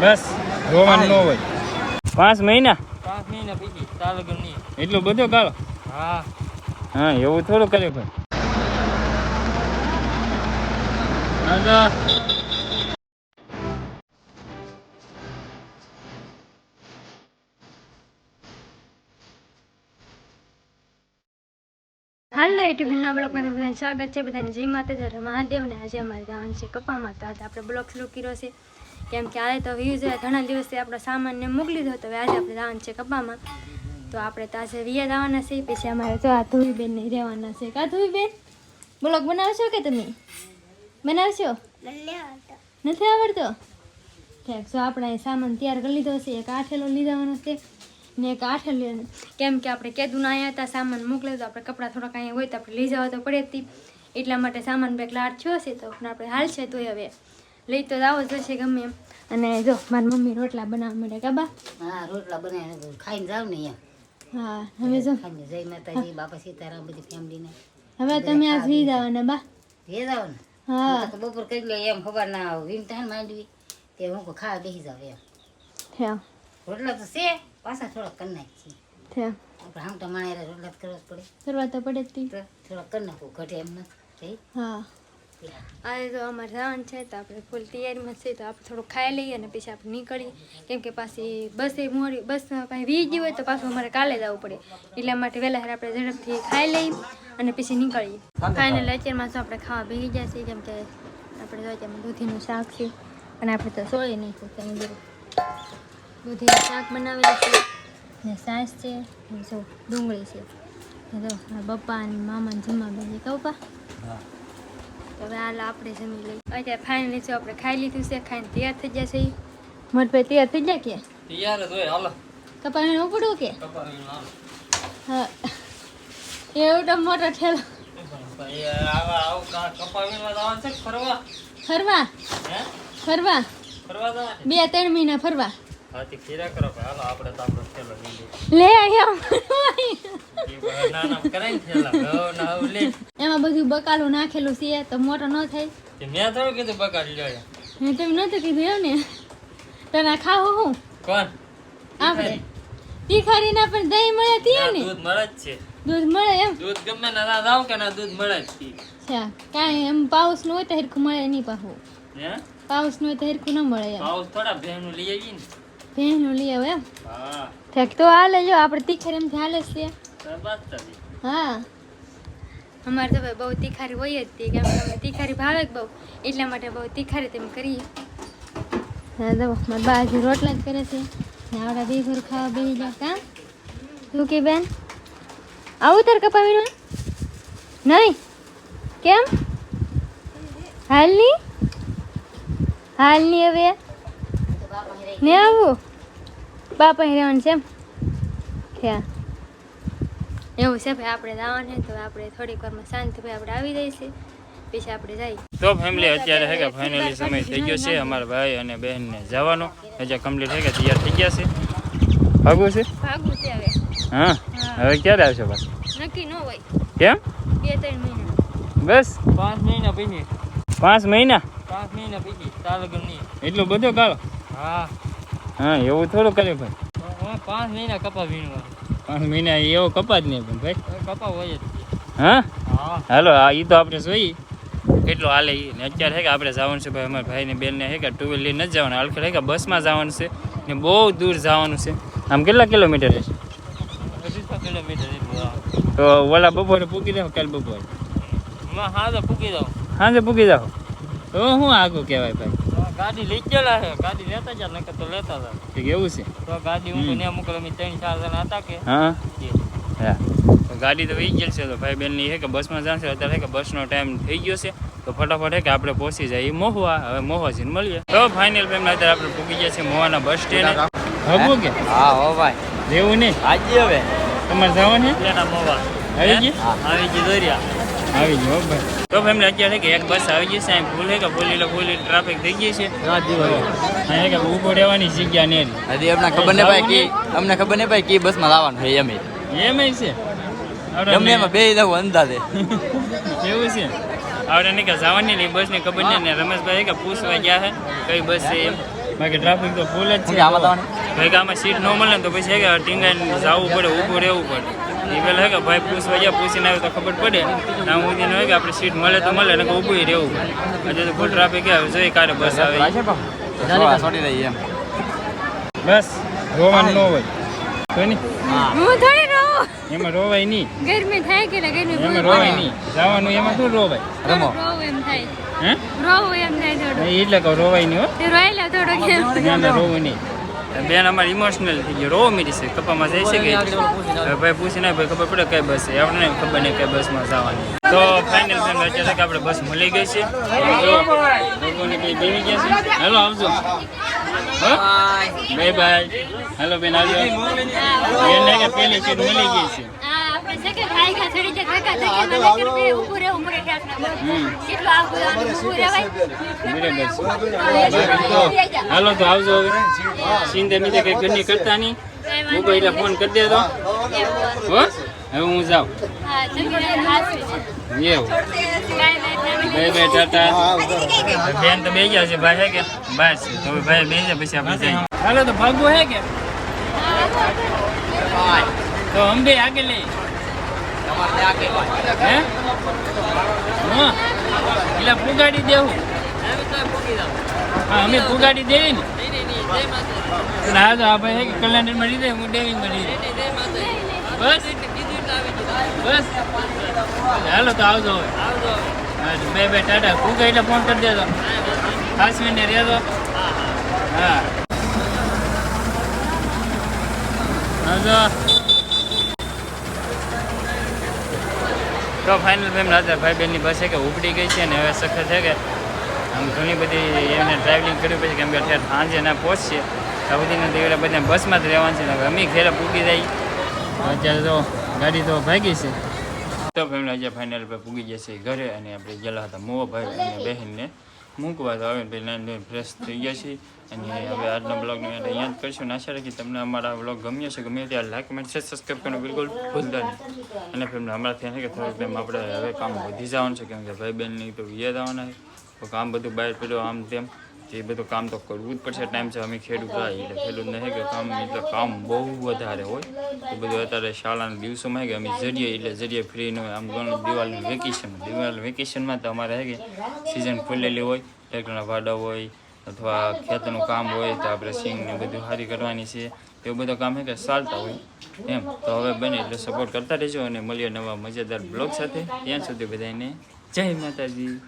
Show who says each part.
Speaker 1: બસ. રોવાનું ન હોય. પાંચ મહિના?
Speaker 2: પાંચ મહિના પછી નહીં
Speaker 1: એટલો બધો ગાળો?
Speaker 2: હા.
Speaker 1: હા એવું થોડું કરે ભાઈ
Speaker 3: હાલો યુટ્યુબ ના બ્લોગમાં બધાને સ્વાગત છે. બધાને જય માતાજી. મહાદેવ મહાદેવને આજે અમારે જવાનું છે કપામાં માતા. આજે આપણે બ્લોક શરૂ કર્યો છે. કેમ કે આજે તો વ્યૂઝ ઘણા દિવસથી આપણો સામાનને મોકલી દીધો તો આજે આપણે જવાનું છે કપ્પામાં તો આપણે તો આજે વિયા જવાના છે પછી અમારે તો આ ધુવીબેન ને રહેવાના છે. કા ધુવીબેન બ્લોગ બનાવશો કે તમે? બનાવશો? નથી આવડતો? ઠીક, જો આપણે સામાન તૈયાર કરી લીધો છે, એક આઠેલો લીધાવાનો છે ને એક આઠેલો કેમ કે આપણે કેદું અહીંયા હતા, સામાન મોકલે તો આપણે કપડાં થોડાક અહીંયા હોય તો આપણે લઈ જવા તો પડે જ એટલા માટે સામાન બેગ લાડ થયો છે, તો આપણે હાલ છે તોય હવે. લઈ તો આવો જ હશે ગમે એમ. અને જો મારી મમ્મી રોટલા બનાવવા માટે કાબા
Speaker 4: હા રોટલા બનાવીને ખાઈને જાવ ને એમ
Speaker 3: હા હવે જો.
Speaker 4: જય માતાજી બાપા સીતારામ બધી ફેમિલીને.
Speaker 3: હવે તમે આજ જાવ જવાના બા?
Speaker 4: જાવ ને
Speaker 3: હા.
Speaker 4: તો બપોર કરી લે એમ ખબર ના વીમ થાય માંડવી તે હું ખાવા બેસી જાવ એમ.
Speaker 3: થયા.
Speaker 4: રોટલા તો છે પાછા થોડાક કરી નાખી
Speaker 3: થયા.
Speaker 4: આપણે આમ તો માણે રોટલા કરવા જ પડે.
Speaker 3: કરવા તો પડે જ
Speaker 4: થોડાક કરી નાખવું ઘટે એમ નથી
Speaker 3: હા. આજે તો અમારે જવાનું છે, તો આપણે ફૂલ તૈયારીમાં છે તો આપણે થોડું ખાઈ લઈએ અને પછી આપણે નીકળીએ. કેમ કે પાછી બસે મોડી, બસ પાછી વી ગઈ હોય તો પાછું અમારે કાલે જવું પડે. એટલા માટે વહેલા આપણે ઝડપથી ખાઈ લઈએ અને પછી નીકળીએ. ફાઇનલ અત્યારમાં તો આપણે ખાવા બેસી ગયા છીએ, કેમ કે આપણે જોઈએ તેમાં દૂધીનું શાક છે અને આપણે તો સોળી નહીં છે દૂધીનું શાક બનાવેલું છે, ને સાસ છે, ને જો ડુંગળી છે. ને આ પપ્પા અને મામા જમવા બેસી કહું પા? તો હવે હાલ આપણે જમી લઈએ. અત્યારે ફાઇનલી છે આપણે ખાઈ લીધું છે ખાઈને તૈયાર થઈ જશે છે મોટભાઈ તૈયાર થઈ ગયા કે?
Speaker 2: તૈયાર જ હોય હાલો.
Speaker 3: કપાવીને ઉપડવું કે? હા. એવડો મોટો ઠેલો.
Speaker 2: ફરવા?
Speaker 3: ફરવા? બે ત્રણ મહિના ફરવા. એમાં બધું બકાલું નાખેલું છે તો મોટો ન થાય.
Speaker 2: મેં થોડું કીધું બગાડી લ્યો
Speaker 3: મેં તમે નહોતું કીધું એવું ને. તને ખાવું હું?
Speaker 2: કોણ?
Speaker 3: આપણે. તીખારીના પણ દહીં મળે ત્યાં
Speaker 2: ને દૂધ મળે જ છે.
Speaker 3: દૂધ મળે એમ?
Speaker 2: દૂધ ગમે ના ના કે ના દૂધ મળે જ છે.
Speaker 3: કાંઈ એમ પાઉસનું હોય તો હરખું મળે નહીં પાછું પાઉસનું હોય તો હરખું ન મળે
Speaker 2: પાઉસ થોડા ભેનું લઈ આવીએ ને
Speaker 3: ભેંસનું લઈ આવે એમ.
Speaker 2: થેક
Speaker 3: ઠેક તો હાલે જો આપણે તીખારી એમ જ
Speaker 2: બસ ચાલી.
Speaker 3: હા. અમારે તો ભાઈ બહુ તીખારી હોય જ તે કેમ કે તીખારી ભાવે જ બહુ. એટલા માટે બહુ તીખારી તેમ કરીએ. હા તો મારા બાજુ રોટલા જ કરે છે. ને આવડા ઘર ખાવા બેસી જાવ કા શું કે બેન? આવું તાર કપાવીનું? નહીં? કેમ? હાલની? હાલની હવે? ને આવું? બાપા રહેવાનું છે એમ? થયા. એવું છે ભાઈ આપણે જવાનું છે તો આપણે થોડીક વારમાં શાંતિભાઈ આપણે આવી જઈશું પછી આપણે જઈએ.
Speaker 1: તો ફેમિલી અત્યારે હે કે ફાઇનલી સમય થઈ ગયો છે અમારા ભાઈ અને બહેનને જવાનો. હજી કમ્પ્લીટ થઈ ગયા તૈયાર થઈ ગયા છે? ભાગવું છે?
Speaker 3: ભાગવું છે હવે.
Speaker 1: હા? હવે ક્યારે આવશે પાછું?
Speaker 3: નક્કી ન હોય.
Speaker 1: કેમ?
Speaker 3: બે ત્રણ મહિના.
Speaker 1: બસ.
Speaker 2: પાંચ મહિના પછી.
Speaker 1: પાંચ મહિના?
Speaker 2: પાંચ મહિના પછી નહીં
Speaker 1: એટલો બધો ગાળો?
Speaker 2: હા.
Speaker 1: હા એવું થોડું કર્યું ભાઈ
Speaker 2: હા, પાંચ મહિના કપા વીણવા.
Speaker 1: પાંચ મહિના એવો કપા જ નહીં પણ ભાઈ.
Speaker 2: કપા હોય જ
Speaker 1: હા?
Speaker 2: હા.
Speaker 1: હાલો આ એ તો આપણે જોઈએ. કેટલો હાલે ને અત્યારે હે કે આપણે જવાનું છે ભાઈ અમારા ભાઈને બેનને હે કે ટુ વ્હીલ લઈને જ જવાનું. હાલખેડ હે કે બસમાં જવાનું છે ને બહુ દૂર જવાનું છે. આમ કેટલા કિલોમીટર
Speaker 2: કિલોમીટર
Speaker 1: તો ઓલા બપોરે પૂકી દઉં કાલ બપોરે?
Speaker 2: માં હા તો પૂકી દઉં
Speaker 1: હાજે પૂકી જાવ તો શું આગું કહેવાય ભાઈ?
Speaker 2: ગાડી લઈ ગયેલા છે. ગાડી લેતા જ નકર તો લેતા હતા
Speaker 1: કે એવું છે?
Speaker 2: તો ગાડી હું ને મોકલો અમે ત્રણ ચાર જણા હતા કે.
Speaker 1: હા? હા. ગાડી તો વહી ગયેલ છે. તો ભાઈ બેનની હે કે બસમાં જશે અત્યારે કે બસનો ટાઈમ થઈ ગયો છે. તો ફટાફટ કે આપણે પહોંચી જાય મોહવા. હવે મોહવા જઈને મળીએ. તો ફાઇનલ બેન અત્યારે આપણે પૂકી ગયા છે મહુવાના બસ સ્ટેન્ડ હગવું કે?
Speaker 2: હા? હો ભાઈ.
Speaker 1: જેવું નહીં
Speaker 2: આજે હવે.
Speaker 1: તમારે જવાનું
Speaker 2: મોહવા. મોવા
Speaker 1: આવી ગઈ?
Speaker 2: આવી ગઈ દોરિયા.
Speaker 1: આવી ગયો ભાઈ. તો ફેમિલી અત્યારે કે એક બસ આવી જશે છે અહીં ભૂલે હે કે ભૂલી લો ભૂલી ટ્રાફિક થઈ ગઈ છે. અહીં કે ઊભો રહેવાની જગ્યા નહીં
Speaker 5: હજી અમને ખબર નહીં ભાઈ કે અમને ખબર નહીં ભાઈ કે બસમાં લાવવાનું છે એમ
Speaker 1: એમ છે?
Speaker 5: ગમે એમાં બે દઉં અંદાજે
Speaker 1: એવું છે? આવડે નહીં કે જવાની નહીં બસની ખબર નહીં. ને રમેશભાઈ કે પૂછવા ગયા છે કઈ બસ છે એમ. બાકી ટ્રાફિક તો ફૂલ જ છે? ભાઈ કે આમાં સીટ ન મળે ને તો પછી કે ટીંગાઈને જવું પડે ઊભું રહેવું પડે. એ પેલા હે કે ભાઈ પૂછવા ગયા પૂછીને આવે તો ખબર પડે. આમ સુધીનું હોય કે આપણે સીટ મળે તો મળે ને ઊભું રહેવું પડે. હજુ તો ફૂલ ટ્રાફિક આવે જોઈએ કારે બસ આવે. બસ રોવાનું ન હોય. કોઈ નહીં.
Speaker 3: હું. થોડી રહું.
Speaker 1: એમાં રોવાય નહીં.
Speaker 3: ગરમી થાય કે ગરમી
Speaker 1: એમાં રોવાય નહીં. જવાનું એમાં શું રોવાય.
Speaker 5: રમો
Speaker 3: એમ થાય.
Speaker 1: હે?
Speaker 3: રોવું એમ થાય થોડું
Speaker 1: એટલે કહું રોવાય નહીં હો
Speaker 3: તે રોયેલા થોડો
Speaker 1: ના ના રોવું નહીં બેન અમારે ઇમોશનલ થઈ ગયો રોવા મીરી છે. કપામાં જઈ શકે ભાઈ ભાઈ પૂછીને ભાઈ ખબર પડે કઈ બસ છે. આપણે ખબર નહીં કઈ બસમાં જવાની. તો ફાઇનલ ફેન અત્યારે કે આપણે બસ મળી ગઈ છે? લોકોને કઈ બેસી ગયા છે? હેલો આવજો. બાય. બાય હેલો બેન આવજો. બેન કે પેલી સીટ મળી ગઈ છે. હાલો તો આવજો હવે. સિંધે મીધે કઈ ઘરની કરતા નહીં. હું. એટલે ફોન કરી દેતો હો. હવે હું જાઉં. એવું. બે બે ટાટા બેન તો બે ગયા છે ભાઈ હે કે? બહાર તો ભાઈ બે ગયા પછી આપણે જઈએ. હાલો તો ભાગવું હે કે? તો અંબે આગળ લઈ. હે? હા. એટલે પુગાડી દેવું. હા, અમે પુગાડી દેવી ને. હા તો આપણે કે કલ્યાણ મળી દે હું દેવી મળી બસ. બસ. હાલો તો આવજો હવે. બે બે ટાટા. ફૂગા એટલે ફોન કરી દેજો. ખાસ મહિને રહેજો. હા. આવજો. તો ફાઇનલ ફેમ રાજા ભાઈ બહેનની બસ કે ઉપડી ગઈ છે અને હવે સખત છે કે આમ ઘણી બધી એમને ટ્રાવેલિંગ કર્યું પછી કેમ કે ઠેર સાંજે ના પહોંચીએ. ત્યાં બધીને દિવસે બધા બસમાં જ રહેવાનું છે. હવે અમે ઘેરે પૂગી જાય. અત્યારે તો ગાડી તો ભાગી છે. તો ફેમિલી આજે ફાઇનલ પર પૂગી જશે ઘરે અને આપણે ગયેલા હતા મોવા ભાઈ અને બહેનને. મૂકવા તો આવે પહેલાં ફ્રેશ થઈ ગયા છીએ. અને હવે આજનો બ્લોગને અહીંયા જ કરીશું. આશા રાખી તમને અમારા બ્લોગ ગમ્યો છે ગમે ત્યારે લાઈક કમેન્ટ શેર સબસ્ક્રાઈબ કરવાનું બિલકુલ ભૂલતા નહીં. અને ફેમિલી હમણાં છે કે થોડીક ટાઈમ આપણે હવે કામ વધી જવાનું છે, કેમ કે ભાઈ બહેનની તો વિયા જવાના છે. તો કામ બધું બહાર પડ્યું આમ તેમ. એ બધું કામ તો કરવું જ પડશે, ટાઈમ છે, અમે ખેડૂત રહ્યા એટલે ખેડૂત નહીં કે કામ, એટલે કામ બહુ વધારે હોય. એ બધું અત્યારે શાળાના દિવસોમાં કે અમે જરીએ, એટલે જરીએ ફ્રી ન આમ ઘણું દિવાળીનું વેકેશન દિવાળી વેકેશનમાં તો અમારે હે કે સિઝન ખુલેલી હોય ટેકના ભાડા હોય અથવા ખેતરનું કામ હોય તો આપણે સિંગ ને બધું સારી કરવાની છે. એવું બધું કામ હે કે ચાલતા હોય. એમ. તો હવે બને એટલે સપોર્ટ કરતા રહેજો અને મળીએ નવા મજેદાર બ્લોગ સાથે. ત્યાં સુધી બધાને જય માતાજી.